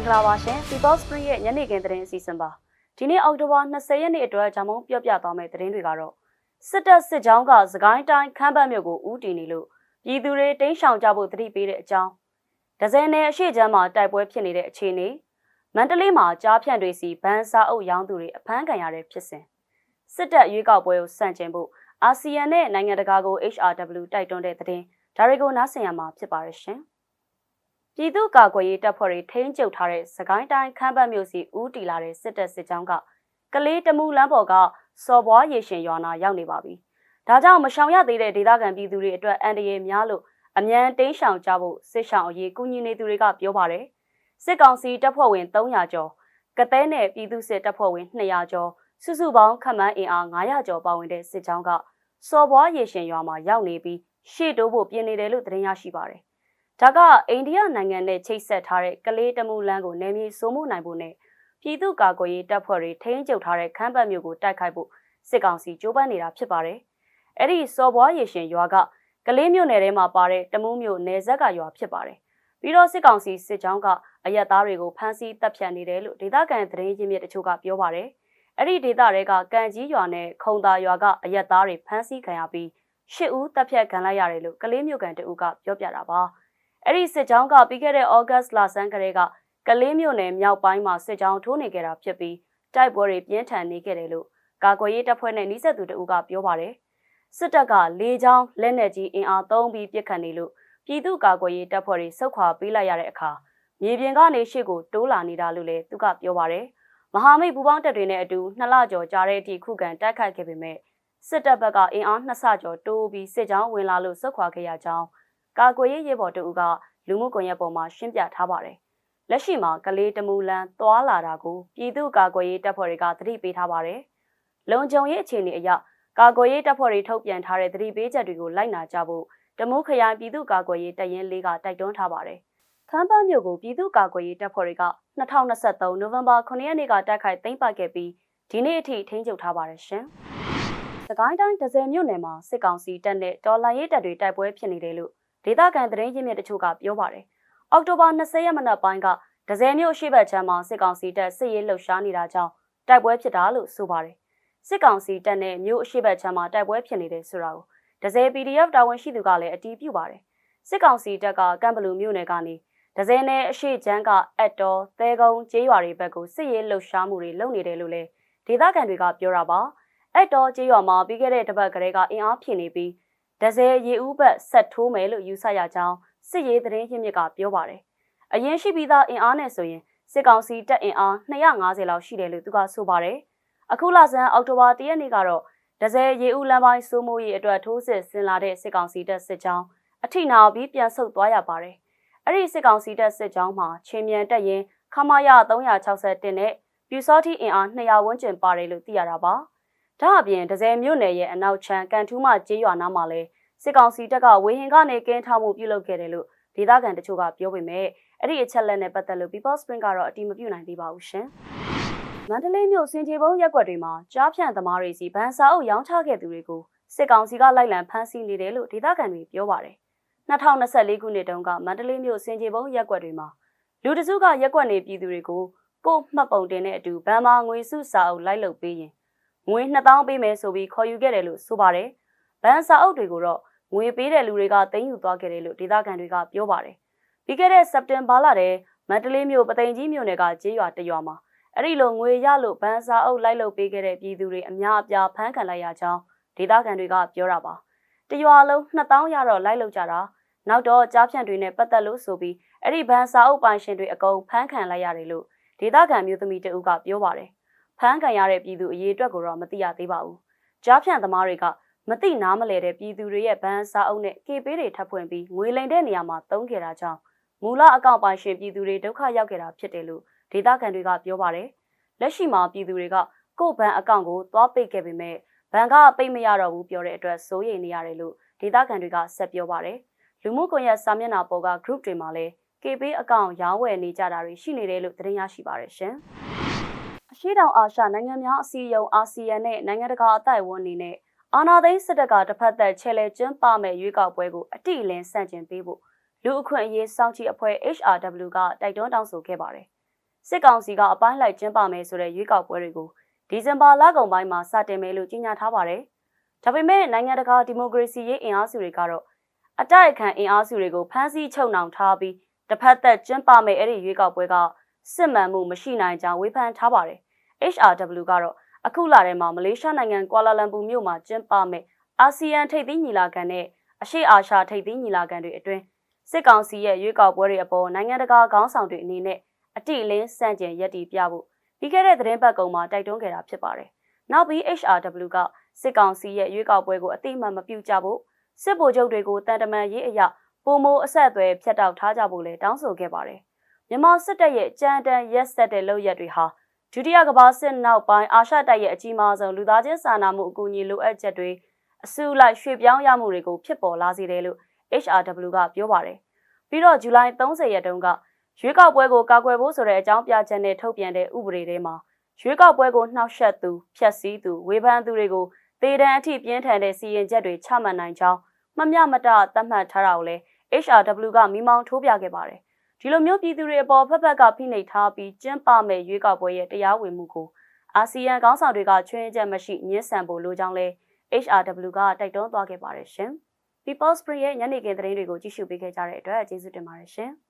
င်္ဂလာပါရှင် People Spring ရဲ့ညနေခင်းသတင်းအစီအစဉ်ပါဒီနေ့အောက်တိုဘာ20ရက်နေ့အတွက်ဂျာမုံပြောပြသွားမယ့်သတင်းတွေကတော့စစ်တပ်စစ်ကြောင်းကစကိုင်းတိုင်းခမ်းပတ်မြို့ကိုဦးတည်နေလို့ပြည်သူတွေတင်းရှောင်ကြဖို့တတိပေးတဲ့အကြောင်းဒဇယ်နယ်အရှိချမ်းမှာတိုက်ပွဲဖြစ်နေတဲ့အခြေအနေမန္တလေးမှာကြားဖြန့်တွေစီဗန်စာအုပ်ရောင်းသူတွေအဖမ်းခံရတဲ့ဖြစ်စဉ်စစ်တပ်ရွေးကောက်ပွဲကိုစန့်ကျင်ဖို့အာဆီယံနဲ့နိုင်ငံတကာကို HRW တိုက်တွန်းတဲ့သတင်းဒါတွေကိုနားဆင်ရမှာဖြစ်ပါရရှင် ပြည်သူ့ကာကွယ်ရေးတပ်ဖွဲ့တွေထိန်းချုပ်ထားတဲ့စကိုင်းတိုင်းခမ်းပတ်မြို့စီဦးတီလာတဲ့စစ်တပ်စစ်ကြောင်းကကလေးတမူလမ်းပေါ်ကစော်ဘွားရေရှင်ရွာနာရောက်နေပါပြီ။ဒါကြောင့်မရှောင်ရသေးတဲ့ဒေသခံပြည်သူတွေအတွက်အန္တရာယ်များလို့အ мян တင်းရှောင်ကြဖို့စစ်ရှောင်အရေးကူညီနေသူတွေကပြောပါတယ်။စစ်ကောင်စီတပ်ဖွဲ့ဝင်300ကျော်ကသဲနဲ့ပြည်သူစစ်တပ်ဖွဲ့ဝင်200ကျော်စုစုပေါင်းခန့်မှန်းအင်အား900ကျော်ပါဝင်တဲ့စစ်ကြောင်းကစော်ဘွားရေရှင်ရွာမှာရောက်နေပြီးရှေ့တိုးဖို့ပြင်နေတယ်လို့သတင်းရရှိပါတယ်။ ဒါကအိန္ဒိယနိုင်ငံနဲ့ချိတ်ဆက်ထားတဲ့ကလေးတမူလန်းကိုနယ်မြေစိုးမိုးနိုင်ဖို့နဲ့ပြည်သူ့ကာကွယ်ရေးတပ်ဖွဲ့တွေထိန်းချုပ်ထားတဲ့ခမ်းပတ်မြို့ကိုတိုက်ခိုက်ဖို့စစ်ကောင်စီကြိုးပမ်းနေတာဖြစ်ပါတယ်။အဲ့ဒီစော်ဘွားရေရှင်ရွာကကလေးမြို့နယ်ထဲမှာပါတဲ့တမူးမြို့နယ်ဇက်ကရွာဖြစ်ပါတယ်။ပြီးတော့စစ်ကောင်စီစစ်ကြောင်းကအရက်သားတွေကိုဖမ်းဆီးတပ်ဖြတ်နေတယ်လို့ဒေသခံသတင်းရင်းမြစ်တချို့ကပြောပါတယ်။အဲ့ဒီဒေသတွေကကံကြီးရွာနဲ့ခုံသာရွာကအရက်သားတွေဖမ်းဆီးခံရပြီးရှစ်ဦးတပ်ဖြတ်ခံလိုက်ရတယ်လို့ကလေးမြို့ကန်တအုပ်ကပြောပြတာပါ။ အဲ့ဒီစစ်ကြောင်းကပြီးခဲ့တဲ့ဩဂတ်လဆန်းကလေးကကလေးမြို့နယ်မြောက်ပိုင်းမှာစစ်ကြောင်းထိုးနေကြတာဖြစ်ပြီးတိုက်ပွဲတွေပြင်းထန်နေခဲ့တယ်လို့ကာကွယ်ရေးတပ်ဖွဲ့နဲ့နှိစက်သူတအုပ်ကပြောပါတယ်။စစ်တပ်ကလေကြောင်းလက်နက်ကြီးအင်အားသုံးပြီးပစ်ခတ်နေလို့ပြည်သူ့ကာကွယ်ရေးတပ်ဖွဲ့တွေဆုတ်ခွာပေးလိုက်ရတဲ့အခါမြေပြင်ကနေရှေ့ကိုတိုးလာနေတာလို့လည်းသူကပြောပါတယ်။မဟာမိတ်ပူးပေါင်းတပ်တွေနဲ့အတူနှစ်လကျော်ကြာတဲ့အထိခုခံတိုက်ခိုက်ခဲ့ပေမဲ့စစ်တပ်ဘက်ကအင်အားနှစ်ဆကျော်တိုးပြီးစစ်ကြောင်းဝင်လာလို့ဆုတ်ခွာခဲ့ရကြောင်း ကာကွယ်ရေးရဲဘော်တအုပ်ကလူမှုကွန်ရက်ပေါ်မှာရှင်းပြထားပါတယ်။လက်ရှိမှာကလေးတမူလန်သွာလာတာကိုပြည်သူ့ကာကွယ်ရေးတပ်ဖွဲ့တွေကသတိပေးထားပါတယ်။လုံခြုံရေးအခြေအနေအရကာကွယ်ရေးတပ်ဖွဲ့တွေထုတ်ပြန်ထားတဲ့သတိပေးချက်တွေကိုလိုက်နာကြဖို့တမူခရိုင်ပြည်သူ့ကာကွယ်ရေးတပ်ရင်းလေးကတိုက်တွန်းထားပါတယ်။ခမ်းပတ်မြို့ကိုပြည်သူ့ကာကွယ်ရေးတပ်ဖွဲ့တွေက2023နိုဝင်ဘာ9ရက်နေ့ကတိုက်ခိုက်သိမ်းပိုက်ခဲ့ပြီးဒီနေ့အထိထိန်းချုပ်ထားပါတယ်ရှင်။စကိုင်းတိုင်းဒဇယ်မြို့နယ်မှာစစ်ကောင်စီတပ်နဲ့တော်လှန်ရေးတပ်တွေတိုက်ပွဲဖြစ်နေတယ်လို့ ဒေသခံသတင်းရင်းမြစ်တချို့ကပြောပါတယ်။အောက်တိုဘာ20ရက်မနက်ပိုင်းကဒဇယ်မြို့ရှိဘက်ချမ်းမှာစစ်ကောင်စီတပ်စစ်ရေးလှုပ်ရှားနေတာကြောင့်တိုက်ပွဲဖြစ်တာလို့ဆိုပါတယ်။စစ်ကောင်စီတပ်နဲ့မြို့ရှိဘက်ချမ်းမှာတိုက်ပွဲဖြစ်နေတယ်ဆိုတာကိုဒဇယ် PDF တာဝန်ရှိသူကလည်းအတည်ပြုပါတယ်။စစ်ကောင်စီတပ်ကကမ်ဘလူမြို့နယ်ကနေဒဇယ်နယ်အရှိချမ်းကအက်တော်သဲကုန်းကျေးရွာတွေဘက်ကိုစစ်ရေးလှုပ်ရှားမှုတွေလုပ်နေတယ်လို့လည်းဒေသခံတွေကပြောတာပါ။အက်တော်ကျေးရွာမှာပြီးခဲ့တဲ့တစ်ပတ်ကလေးကအင်အားဖြည့်နေပြီး ဒဇယ်ရေဦးဘက်ဆက်ထိုးမယ်လို့ယူဆရကြောင်းစစ်ရေးသတင်းရင်းမြစ်ကပြောပါတယ်။အရင်ရှိပြီးသားအင်အားနဲ့ဆိုရင်စစ်ကောင်စီတပ်အင်အား250လောက်ရှိတယ်လို့သူကဆိုပါတယ်။အခုလဆန်းအောက်တိုဘာ၁ရက်နေ့ကတော့ဒဇယ်ရေဦးလမ်းပိုင်းစိုးမိုးရေးအတွက်ထိုးစစ်ဆင်လာတဲ့စစ်ကောင်စီတပ်စစ်ကြောင်းအထိနာပြီးပြန်ဆုတ်သွားရပါတယ်။အဲ့ဒီစစ်ကောင်စီတပ်စစ်ကြောင်းမှာချင်းမြန်တက်ရင်ခမာယ361နဲ့ပြူစောတိအင်အား200ဝန်းကျင်ပါတယ်လို့သိရတာပါ။ ဒါအပြင်ဒဇယ်မြို့နယ်ရဲ့အနောက်ချမ်းကန်ထူးမကျေးရွာနားမှာလဲစစ်ကောင်စီတပ်ကဝေဟင်ကနေကင်းထောက်မှုပြုလုပ်ခဲ့တယ်လို့ဒေသခံတချို့ကပြောပေမဲ့အဲ့ဒီအချက်လက်နဲ့ပတ်သက်လို့ People Spring ကတော့အတိမပြုနိုင်သေးပါဘူးရှင်။မန္တလေးမြို့စင်ချေဘုံရက်ွက်တွေမှာကြားဖြန့်သမားတွေစီဗန်စာအုပ်ရောင်းချခဲ့သူတွေကိုစစ်ကောင်စီကလိုက်လံဖမ်းဆီးနေတယ်လို့ဒေသခံတွေပြောပါတယ်။2024ခုနှစ်တုန်းကမန္တလေးမြို့စင်ချေဘုံရက်ွက်တွေမှာလူတစုကရက်ွက်နေပြည်သူတွေကိုကို့မှတ်ပုံတင်တဲ့အတူဗန်မာငွေစုစာအုပ်လိုက်လုပ်ပေးရင် ငွေ2000ပေးမယ်ဆိုပြီးခေါ်ယူခဲ့တယ်လို့ဆိုပါတယ်။ဗန်စာအုပ်တွေကိုတော့ငွေပေးတဲ့လူတွေကတင်ယူသွားခဲ့တယ်လို့ဒေသခံတွေကပြောပါတယ်။ပြီးခဲ့တဲ့စက်တင်ဘာလထဲမန္တလေးမြို့ပသိမ်ကြီးမြို့နယ်ကကျေးရွာတရွာမှာအဲ့ဒီလိုငွေရလို့ဗန်စာအုပ်လိုက်လုပ်ပေးခဲ့တဲ့ပြည်သူတွေအများအပြားဖမ်းခံလိုက်ရကြောင်းဒေသခံတွေကပြောတာပါ။တရွာလုံး2000ရတော့လိုက်လုပ်ကြတာနောက်တော့ကြားဖြန့်တွေနဲ့ပတ်သက်လို့ဆိုပြီးအဲ့ဒီဗန်စာအုပ်ပိုင်ရှင်တွေအကုန်ဖမ်းခံလိုက်ရတယ်လို့ဒေသခံမျိုးသမီးတဦးကပြောပါတယ်။ ဖမ်းခံရတဲ့ပြည်သူအရေးအတွက်ကိုတော့မသိရသေးပါဘူး။ကြားဖြန့်သမားတွေကမသိနားမလဲတဲ့ပြည်သူတွေရဲ့ဗန်စာအုပ်နဲ့ကေပေးတွေထပ်ဖွင့်ပြီးငွေလိမ်တဲ့နေရာမှာသုံးခဲ့တာကြောင့်မူလအကောင့်ပိုင်ရှင်ပြည်သူတွေဒုက္ခရောက်ခဲ့တာဖြစ်တယ်လို့ဒေသခံတွေကပြောပါတယ်။လက်ရှိမှာပြည်သူတွေကကို့ဘဏ်အကောင့်ကိုသွားပိတ်ခဲ့ပေမဲ့ဘဏ်ကပိတ်မရတော့ဘူးပြောတဲ့အတွက်စိုးရိမ်နေရတယ်လို့ဒေသခံတွေကဆက်ပြောပါတယ်။လူမှုကွန်ရက်စာမျက်နှာပေါ်က group တွေမှာလည်း KB အကောင့်ရောင်းဝယ်နေကြတာတွေရှိနေတယ်လို့သတင်းရရှိပါတယ်ရှင်။အ ရှိတောင်အာရှနိုင်ငံများအစည်းအရုံးအာဆီယံနဲ့နိုင်ငံတကာအသိုက်အဝန်းအနေနဲ့အာဏာသိမ်းစစ်တပ်ကတစ်ဖက်သက်ချဲလဲကျင်းပမဲ့ရွေးကောက်ပွဲကိုအတိအလင်းဆန့်ကျင်ပေးဖို့လူအခွင့်အရေးစောင့်ကြည့်အဖွဲ့ HRW ကတိုက်တွန်းတောင်းဆိုခဲ့ပါတယ်စစ်ကောင်စီကအပိုင်းလိုက်ကျင်းပမယ်ဆိုတဲ့ရွေးကောက်ပွဲတွေကိုဒီဇင်ဘာလကုန်ပိုင်းမှာစတင်မယ်လို့ကြေညာထားပါတယ်။ဒါပေမဲ့နိုင်ငံတကာဒီမိုကရေစီရေးအင်အားစုတွေကတော့အတိုက်အခံအင်အားစုတွေကိုဖမ်းဆီးချုပ်နှောင်ထားပြီးတစ်ဖက်သက်ကျင်းပမယ်အဲ့ဒီရွေးကောက်ပွဲကစစ်မှန်မှုမရှိနိုင်ကြောင်းဝေဖန်ထားပါတယ်။ HRW ကတော့အခုလာထဲမှာမလေးရှားနိုင်ငံကွာလာလမ်ပူမြို့မှာကျင်းပမယ်အာဆီယံထိပ်သီးညီလာခံနဲ့အရှေ့အာရှထိပ်သီးညီလာခံတွေအတွင်းစစ်ကောင်စီရဲ့ရွေးကောက်ပွဲတွေအပေါ်နိုင်ငံတကာခေါင်းဆောင်တွေအနေနဲ့အတိအလင်းစန့်ကျင်ရက်တီပြဖို့ပြီးခဲ့တဲ့သတင်းပတ်ကုံမှာတိုက်တွန်းခဲ့တာဖြစ်ပါတယ်။နောက်ပြီး HRW ကစစ်ကောင်စီရဲ့ရွေးကောက်ပွဲကိုအတိအမှန်မပြုကြဖို့စစ်ဗိုလ်ချုပ်တွေကိုတန်တမန်ရေးအရာပုံမိုအဆက်အသွယ်ဖျက်တောက်ထားကြဖို့လည်းတောင်းဆိုခဲ့ပါတယ်။မြန်မာစစ်တပ်ရဲ့ကြမ်းတမ်းရက်စက်တဲ့လုပ်ရက်တွေဟာ ဒုတိယကမ္ဘာစစ်နောက်ပိုင်းအာရှတိုက်ရဲ့အကြီးမားဆုံးလူသားချင်းစာနာမှုအကူအညီလိုအပ်ချက်တွေအစုလိုက်ရွှေ့ပြောင်းရမှုတွေကိုဖြစ်ပေါ်လာစေတယ်လို့ HRW ကပြောပါတယ်။ပြီးတော့ဇူလိုင်30ရက်တုန်းကရွေးကောက်ပွဲကိုကာကွယ်ဖို့ဆိုတဲ့အကြောင်းပြချက်နဲ့ထုတ်ပြန်တဲ့ဥပဒေထဲမှာရွေးကောက်ပွဲကိုနှောက်ယှက်သူဖျက်ဆီးသူဝေဖန်သူတွေကိုဒေတံအထိပြင်းထန်တဲ့စီရင်ချက်တွေချမှတ်နိုင်ကြောင်းမမျှမတသတ်မှတ်ထားတာကိုလည်း HRW ကမိမောင်းထိုးပြခဲ့ပါတယ်။ ဒီလိုမျိုးပြည်သူတွေအပေါ်ဖက်ဖက်ကဖိနှိပ်ထားပြီးကျင်းပမဲ့ရွေးကောက်ပွဲရဲ့တရားဝင်မှုကိုအာဆီယံခေါင်းဆောင်တွေကချွင်းချက်မရှိညှဉ်းဆန်ဖို့လိုကြောင်းလဲ HRW ကတိုက်တွန်းသွားခဲ့ပါတယ်ရှင်။ People's Spring ရဲ့ညနေခင်းသတင်းတွေကိုကြည့်ရှုပေးခဲ့ကြတဲ့အတွက်ကျေးဇူးတင်ပါတယ်ရှင်။